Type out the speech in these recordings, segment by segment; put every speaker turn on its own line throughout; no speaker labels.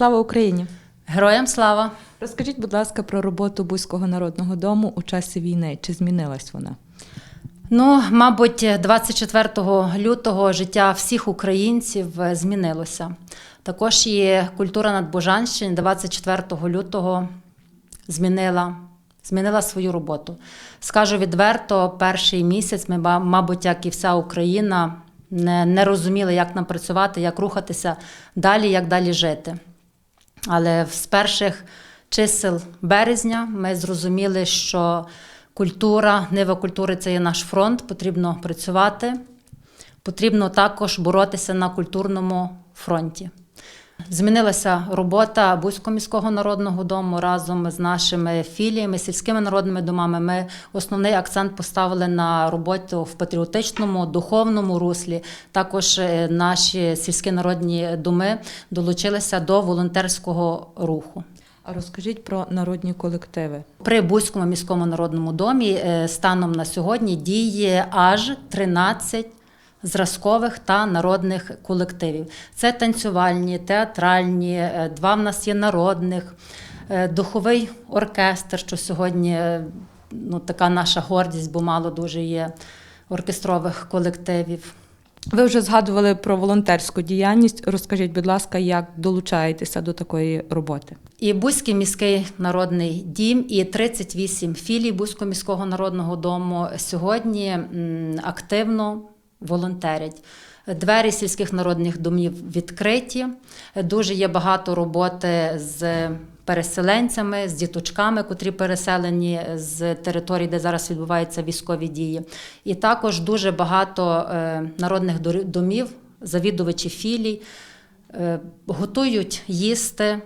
Слава Україні!
Героям слава!
Розкажіть, будь ласка, про роботу Бузького народного дому у часі війни. Чи змінилась вона?
Ну, мабуть, 24 лютого життя всіх українців е, змінилося. Також і культура Надбожанщини 24 лютого змінила, змінила свою роботу. Скажу відверто, перший місяць ми, мабуть, як і вся Україна, не, не розуміли, як нам працювати, як рухатися далі, як далі жити. Але з перших чисел березня ми зрозуміли, що культура, нива культури це є наш фронт, потрібно працювати, потрібно також боротися на культурному фронті. Змінилася робота Бузького міського народного дому разом з нашими філіями, сільськими народними домами. Ми основний акцент поставили на роботу в патріотичному, духовному руслі. Також е, наші сільські народні доми долучилися до волонтерського руху.
А розкажіть про народні колективи.
При Бузькому міському народному домі е, станом на сьогодні діє аж 13 зразкових та народних колективів. Це танцювальні, театральні, е, два в нас є народних, е, духовий оркестр, що сьогодні е, ну, така наша гордість, бо мало дуже є оркестрових колективів.
Ви вже згадували про волонтерську діяльність. Розкажіть, будь ласка, як долучаєтеся до такої роботи?
І Бузький міський народний дім, і 38 філій Бузького міського народного дому сьогодні активно волонтерять. Двері сільських народних домів відкриті. Дуже є багато роботи з переселенцями, з діточками, котрі переселені з територій, де зараз відбуваються військові дії. І також дуже багато е, народних домів, завідувачі філій е, готують їсти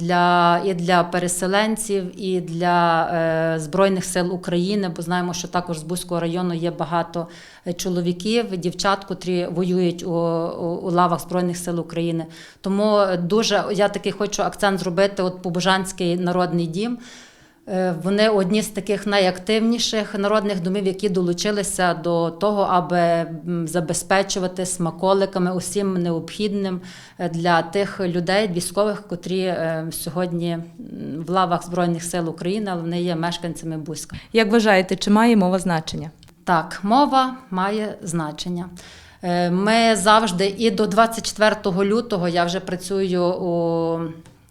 для, і для переселенців, і для е, Збройних сил України, бо знаємо, що також з Бузького району є багато е, чоловіків, дівчат, котрі воюють у, у, у лавах Збройних сил України. Тому дуже я такий хочу акцент зробити. От Побожанський народний дім. Е, Вони одні з таких найактивніших народних домів, які долучилися до того, аби забезпечувати смаколиками усім необхідним е, для тих людей, військових, котрі е, сьогодні в лавах Збройних сил України, але вони є мешканцями Бузька.
Як вважаєте, чи має мова значення?
Так, мова має значення. Ми завжди і до 24 лютого я вже працюю у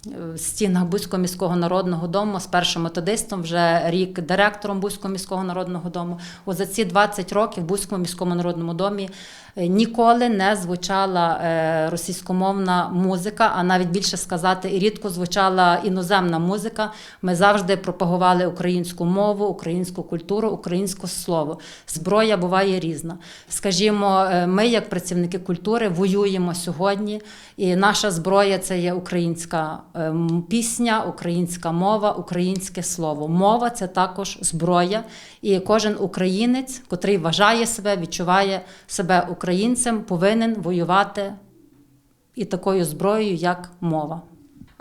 е, стінах Бузького міського народного дому з першим методистом, вже рік директором Бузького міського народного дому. О, за ці 20 років в Бузькому міському народному домі е, ніколи не звучала е, російськомовна музика, а навіть більше сказати, рідко звучала іноземна музика. Ми завжди пропагували українську мову, українську культуру, українське слово. Зброя буває різна. Скажімо, е, ми, як працівники культури, воюємо сьогодні, і наша зброя це є українська пісня, українська мова, українське слово. Мова це також зброя. І кожен українець, котрий вважає себе, відчуває себе українцем, повинен воювати і такою зброєю, як мова.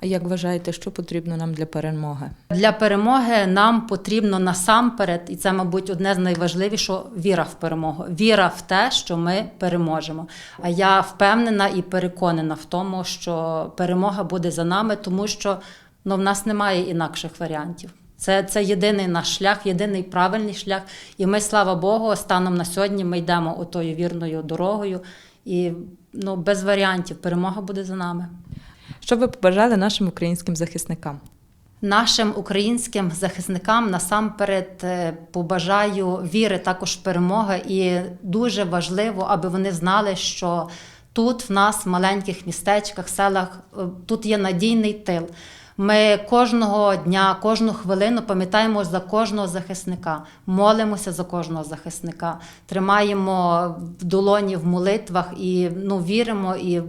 А як вважаєте, що потрібно нам для перемоги?
Для перемоги нам потрібно насамперед, і це, мабуть, одне з найважливішого віра в перемогу. Віра в те, що ми переможемо. А я впевнена і переконана в тому, що перемога буде за нами, тому що ну, в нас немає інакших варіантів. Це, це єдиний наш шлях, єдиний правильний шлях. І ми, слава Богу, станом на сьогодні ми йдемо отою вірною дорогою. І ну, без варіантів перемога буде за нами.
Що ви побажали нашим українським захисникам?
Нашим українським захисникам насамперед е, побажаю віри, також в перемоги, і дуже важливо, аби вони знали, що тут в нас, в маленьких містечках, селах, е, тут є надійний тил. Ми кожного дня, кожну хвилину пам'ятаємо за кожного захисника, молимося за кожного захисника, тримаємо в долоні в молитвах і ну, віримо, і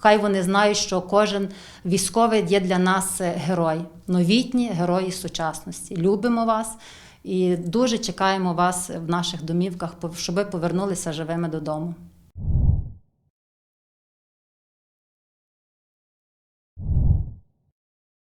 хай вони знають, що кожен військовий є для нас е, герой, новітні герої сучасності. Любимо вас і дуже чекаємо вас в наших домівках, щоб ви повернулися живими додому.